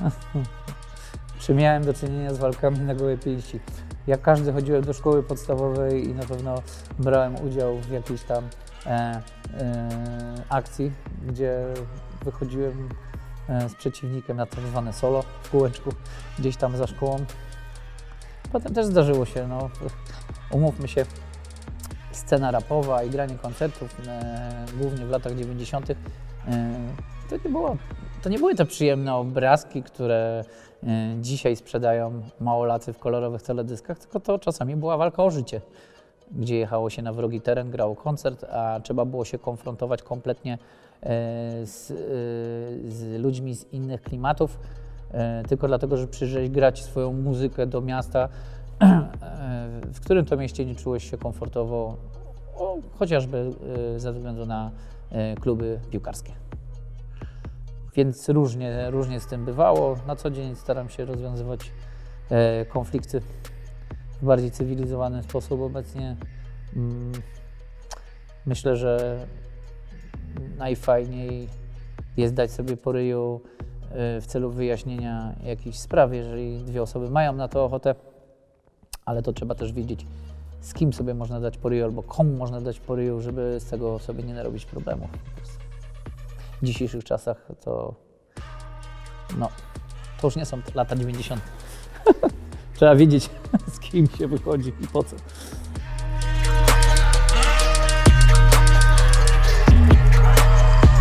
Czy miałem do czynienia z walkami na gołe pięści? Jak każdy chodziłem do szkoły podstawowej i na pewno brałem udział w jakiejś tam e, e, akcji, gdzie wychodziłem e, z przeciwnikiem na tak zwane solo w kółeczku gdzieś tam za szkołą. Potem też zdarzyło się, no, umówmy się, scena rapowa i granie koncertów, e, głównie w latach 90. E, to, nie było, to nie były te przyjemne obrazki, które e, dzisiaj sprzedają małolacy w kolorowych teledyskach, tylko to czasami była walka o życie, gdzie jechało się na wrogi teren, grało koncert, a trzeba było się konfrontować kompletnie e, z, e, z ludźmi z innych klimatów, tylko dlatego, że przyjeżdżałeś grać swoją muzykę do miasta, w którym to mieście nie czułeś się komfortowo, chociażby ze względu na kluby piłkarskie. Więc różnie, różnie z tym bywało. Na co dzień staram się rozwiązywać e, konflikty w bardziej cywilizowany sposób obecnie. Mm, myślę, że najfajniej jest dać sobie po ryju e, w celu wyjaśnienia jakichś spraw, jeżeli dwie osoby mają na to ochotę, ale to trzeba też wiedzieć, z kim sobie można dać po ryju albo komu można dać po ryju, żeby z tego sobie nie narobić problemów. W dzisiejszych czasach to no, to już nie są lata 90. Trzeba wiedzieć, z kim się wychodzi i po co.